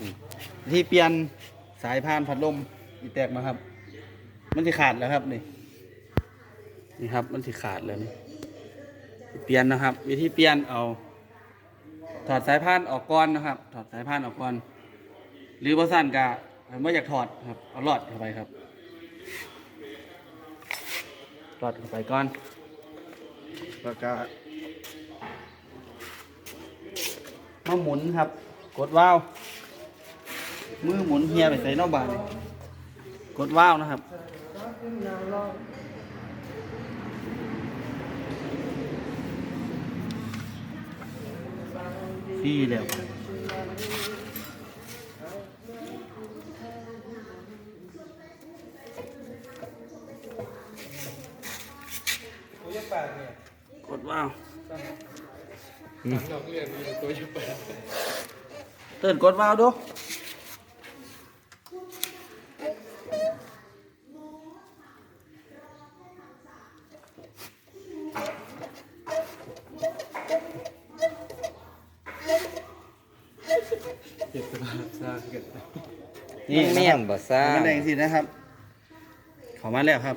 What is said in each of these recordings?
นี่ที่เปลี่ยนสายพานพัดลมอีแตกมาครับ มันสิขาดแล้วครับนี่นี่ครับ มันสิขาดแล้วนี่เปลี่ยนนะครับ วิธีเปลี่ยนเอา ถอดสายพานออกก่อนนะครับ ถอดสายพานออกก่อน หรือว่าสั้นกะไม่อยากถอดครับเอาหลอดเข้าไปครับหลอดเข้าไปก่อนแล้วก็มาหมุนครับ กดว้าว มือหมุนเฮียไปใส่นอกบานนี่กดว้าวนะครับที่แล้วกดว้าวเตือนกดว้าวดู นี่นะเมี่คยรังบบ่ซ่ามันแดงสินะครับขอมาแล้วครับ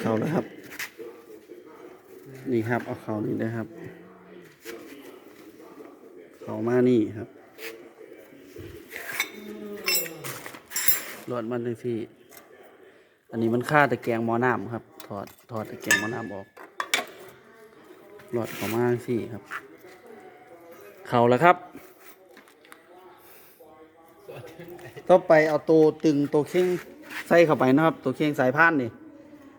เขาแล้วครับ นี่ครับ เอาเขานี่นะครับ เขามานี่ครับหลอดมันเลยที่ อันนี้มันค่าตะแกรงมอน้ำครับ ถอด ถอดตะแกรงมอน้ำออกหลอดเขามาสี่ครับ เขาแล้วครับ ต่อไปเอาตัวตึงตัวเข่งใส่เข้าไปนะครับ ตัวเข่งสายพานนี่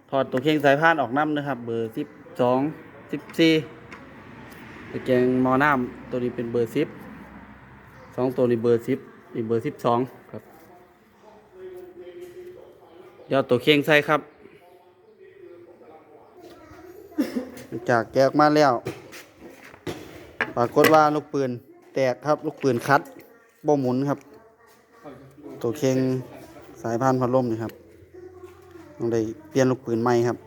ถอดตัวเข่งสายพานออกน้ำนะครับ เบอร์สิบ สองสิบสี่ตะแกรงมอน้ำตัวนี้เป็นเบอร์สิบสองตัวนี้เบอร์สิบอีกเบอร์สิบสองครับเดี๋ยวเอาตัวเข่งใส่ครับ จากแกะออกมาแล้วปรากฏว่าลูกปืนแตกครับลูกปืนคัดบ่หมุนครับ ตัวเข่งสายพานพัดลมนี่ครับต้องได้เปลี่ยนลูกปืนใหม่ครับ